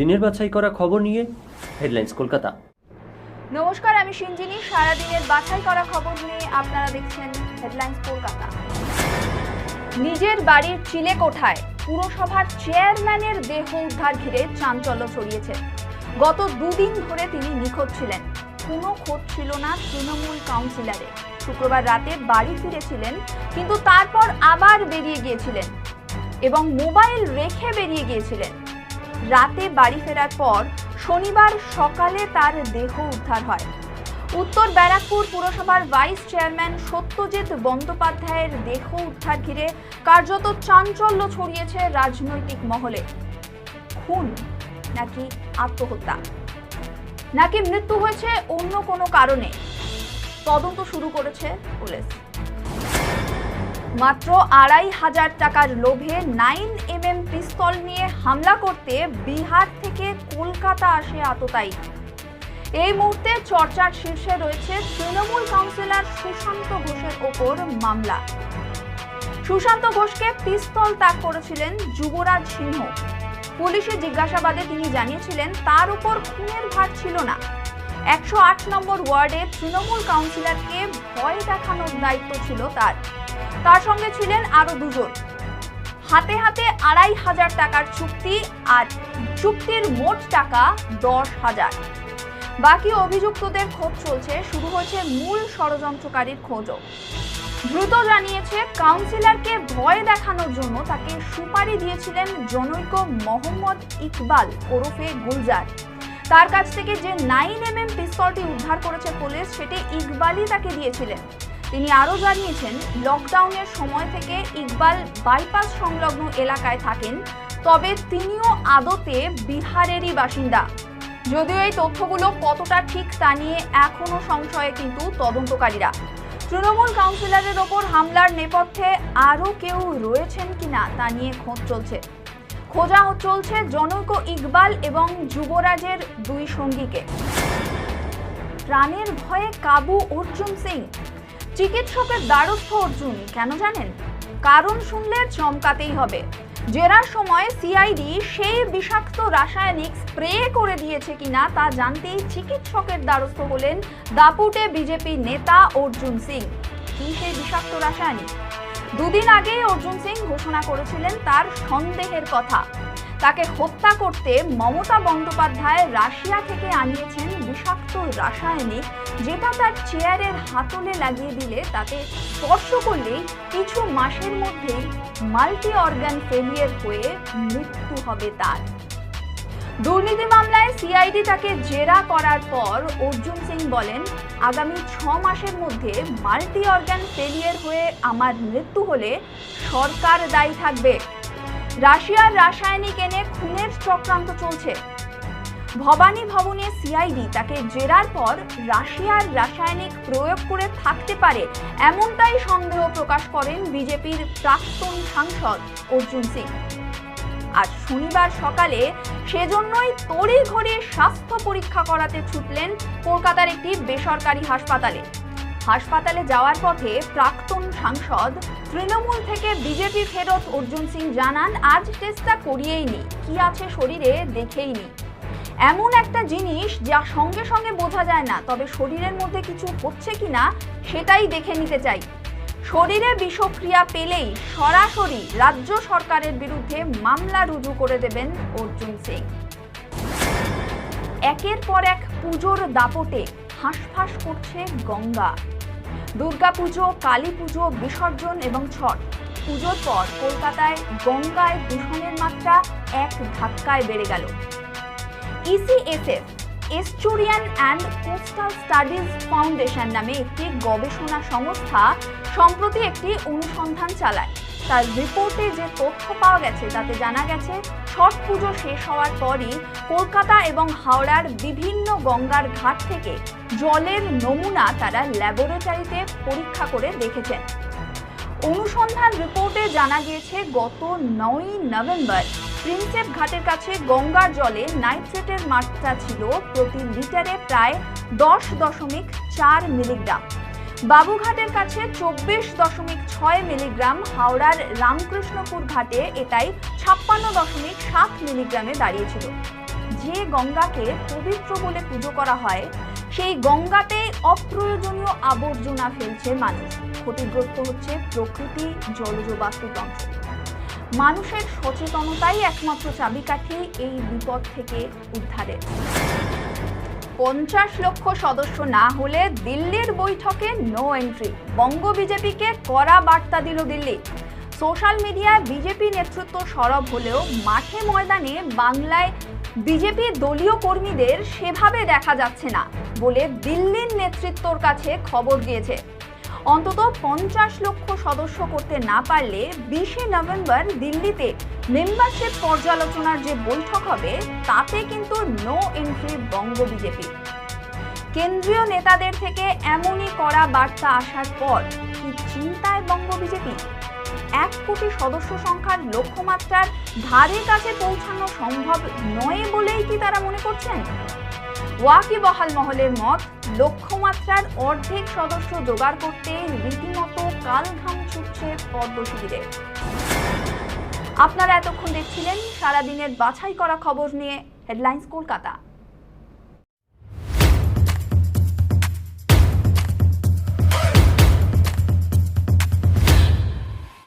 দিনের বাছাই করা খবর নিয়ে হেডলাইন্স কলকাতা। নমস্কার, আমি সিঞ্জিনী। সারাদিনের বাছাই করা খবর নিয়ে আপনারা দেখছেন হেডলাইন্স কলকাতা। নিজের বাড়ির চিলে কোঠায় পুরসভার চেয়ারম্যানের দেহ উদ্ধার ঘিরে চাঞ্চল্য ছড়িয়েছে। গত দুদিন ধরে তিনি নিখোঁজ ছিলেন। কোনো খোঁজ ছিল না তৃণমূল কাউন্সিলরে। শুক্রবার রাতে বাড়ি ফিরেছিলেন, কিন্তু তারপর আবার বেরিয়ে গিয়েছিলেন এবং মোবাইল রেখে বেরিয়ে গিয়েছিলেন। রাতে বাড়ি ফেরার পর শনিবার সকালে তার দেহ উদ্ধার হয়। উত্তর ব্যারাকপুর পুরসভার ভাইস চেয়ারম্যান সত্যজিৎ বন্দ্যোপাধ্যায়ের দেহ উদ্ধার ঘিরে কার্যত চাঞ্চল্য ছড়িয়েছে রাজনৈতিক মহলে। খুন নাকি আত্মহত্যা? নাকি মৃত্যু হয়েছে অন্য কোনো কারণে? তদন্ত শুরু করেছে পুলিশ। মাত্র আড়াই হাজার টাকার লোভে নাইন এম পিস্তল নিয়ে হামলা করতে বিহার থেকে কলকাতা আসে আততায়ী। এই মুহূর্তে চর্চার শীর্ষে রয়েছে তৃণমূল কাউন্সিলর সুশান্ত ঘোষের ওপর মামলা। সুশান্ত ঘোষকে পিস্তল ত্যাগ করেছিলেন যুবরাজ সিংহ। পুলিশের জিজ্ঞাসাবাদে তিনি জানিয়েছিলেন, তার উপর খুনের ভার ছিল না। একশো আট নম্বর ওয়ার্ডে তৃণমূল কাউন্সিলরকে ভয় দেখানোর দায়িত্ব ছিল তার। তার সঙ্গে ছিলেন আরও দুজন। হাতে হাতে আড়াই হাজার টাকার চুক্তি আর চুক্তির মোট টাকা দশ হাজার। বাকি অভিযুক্তদের খোঁজ চলছে, শুরু হয়েছে মূল ষড়যন্ত্রকারীর খোঁজও। দ্রুত জানিয়েছে, কাউন্সিলরকে ভয় দেখানোর জন্য তাকে সুপারি দিয়েছিলেন জনৈক মোহাম্মদ ইকবাল ওরফে গুলজার। তার কাছ থেকে যে নাইন এম এম পিস্তলটি উদ্ধার করেছে পুলিশ, সেটি ইকবালই তাকে দিয়েছিলেন। তিনি আরও জানিয়েছেন লকডাউনের সময় থেকে ইকবাল বাইপাস সংলগ্ন এলাকায় থাকেন, তবে তিনিও আদতে বিহারেরই বাসিন্দা। যদিও এই তথ্যগুলো কতটা ঠিক তা নিয়ে এখনও সংশয়ে কিন্তু তদন্তকারীরা। তৃণমূল কাউন্সিলরের ওপর হামলার নেপথ্যে আরও কেউ রয়েছেন কিনা তা নিয়ে খোঁজ চলছে। খোঁজা চলছে জনৈক ইকবাল এবং যুবরাজের দুই সঙ্গীকে। প্রাণের ভয়ে কাবু অর্জুন সিং চিকিৎসকের দ্বারস্থ অর্জুন, কেন জানেন? কারণ শুনলে চমকাতেই হবে। জেরার সময় সিআইডি সেই বিষাক্ত রাসায়নিক স্প্রে করে দিয়েছে কিনা তা জানতেই চিকিৎসকের দ্বারস্থ হলেন দাপুটে বিজেপি নেতা অর্জুন সিং। কি সেই বিষাক্ত রাসায়নিক? দুদিন আগেই অর্জুন সিং ঘোষণা করেছিলেন তার সন্দেহের কথা। তাকে হত্যা করতে মমতা বন্দ্যোপাধ্যায় রাশিয়া থেকে আনিয়েছেন বিষাক্ত রাসায়নিক, যেটা তার চেয়ারের হাতলে লাগিয়ে দিলে তাতে স্পর্শ করলেই কিছু মাসের মধ্যেই মাল্টি অর্গান ফেলিয়ার হয়ে মৃত্যু হবে তার। দুর্নীতি মামলায় সিআইডি তাকে জেরা করার পর অর্জুন সিং বলেন, আগামী ছ মাসের মধ্যে মাল্টি অর্গান ফেলিয়ার হয়ে আমার মৃত্যু হলে সরকার দায়ী থাকবে। রাশিয়ার রাসায়নিক এনে খুনের চক্রান্ত চলছে। ভবানী ভবনে সিআইডি তাকে জেরার পর রাশিয়ার রাসায়নিক প্রয়োগ করে থাকতে পারে এমনটাই সন্দেহ প্রকাশ করেন বিজেপির প্রাক্তন সাংসদ অর্জুন সিং। আর শনিবার সকালে সেজন্যই তড়িঘড়ি স্বাস্থ্য পরীক্ষা করাতে ছুটলেন কলকাতার একটি বেসরকারি হাসপাতালে। হাসপাতালে যাওয়ার পথে প্রাক্তন সাংসদ তৃণমূল থেকে বিজেপি ফেরত অর্জুন সিং জানান, আজ টেস্টটা করিয়েই নি। কি আছে শরীরে দেখেই নি। এমন একটা জিনিস যা সঙ্গে সঙ্গে বোঝা যায় না, তবে শরীরের মধ্যে কিছু হচ্ছে কিনা সেটাই দেখে নিতে চাই। শরীরে বিষক্রিয়া পেলেই সরাসরি রাজ্য সরকারের বিরুদ্ধে মামলা রুজু করে দেবেন অর্জুন সিং। একের পর এক পুজোর দাপটে হাঁসফাঁস করছে গঙ্গা। দুর্গাপুজো কালী পুজো বিসর্জন এবং ছট। পুজোর পর কলকাতায় গঙ্গায় দূষণের মাত্রা এক ধাক্কায় বেড়ে গেল। ECSF estuarine and coastal studies foundation নামে একটি গবেষণা সংস্থা সম্প্রতি একটি অনুসন্ধান চালায়। তার রিপোর্টে যে তথ্য পাওয়া গেছে, তাতে জানা গেছে, ছট পুজো শেষ হওয়ার পরই কলকাতা এবং হাওড়ার বিভিন্ন গঙ্গার ঘাট থেকে জলের নমুনা তারা ল্যাবরেটরিতে পরীক্ষা করে দেখেছেন। অনুসন্ধান রিপোর্টে জানা গিয়েছে, গত নয়ই নভেম্বর প্রিন্সেপ ঘাটের কাছে গঙ্গার জলে নাইট্রেটের মাত্রা ছিল প্রতি লিটারে প্রায় দশ দশমিক চার মিলিগ্রাম। বাবুঘাটের কাছে চব্বিশ দশমিক ছয় মিলিগ্রাম, হাওড়ার রামকৃষ্ণপুর ঘাটে এটাই ছাপ্পান্ন দশমিক সাত মিলিগ্রামে দাঁড়িয়েছিল। যে গঙ্গাকে পবিত্র বলে পুজো করা হয়, সেই গঙ্গাতে অপ্রয়োজনীয় আবর্জনা ফেলছে মানুষ। ক্ষতিগ্রস্ত হচ্ছে প্রকৃতি, জলজ বাস্তুতন্ত্র মানুষের সচেতনতাই একমাত্র চাবিকাঠি এই বিপদ থেকে উদ্ধারের। পঞ্চাশ লক্ষ সদস্য না হলে দিল্লির বৈঠকে নো এন্ট্রি বঙ্গ বিজেপিকে কড়া বার্তা দিল দিল্লি। সোশ্যাল মিডিয়ায় বিজেপি নেতৃত্ব সরব হলেও মাঠে ময়দানে বাংলায় বিজেপি দলীয় কর্মীদের সেভাবে দেখা যাচ্ছে না বলে দিল্লির নেতৃত্বর কাছে খবর গিয়েছে। অন্তত পঞ্চাশ লক্ষ সদস্য করতে না পারলে বিশে নভেম্বর দিল্লিতে মেম্বারশিপ পর্যালোচনার যে বৈঠক হবে, তাতে কিন্তু নো এন্ট্রি বঙ্গ বিজেপি কেন্দ্রীয় নেতাদের থেকে এমনই করা বার্তা আসার পর কি চিন্তায় বঙ্গ বিজেপি এক কোটি সদস্য সংখ্যার লক্ষ্যমাত্রার ধারে কাছে পৌঁছানো সম্ভব নয় বলেই কি তারা মনে করছেন? ওয়াকিবহাল মহলের মত, লক্ষ্যমাত্রার অর্ধেক সদস্য জোগাড় করতে রীতিমতো কালঘাম ছুটছে পদ্ম শিবিরে। আপনারা এতক্ষণ দেখছিলেন, সারাদিনের বাছাই করা খবর নিয়ে হেডলাইন্স কলকাতা।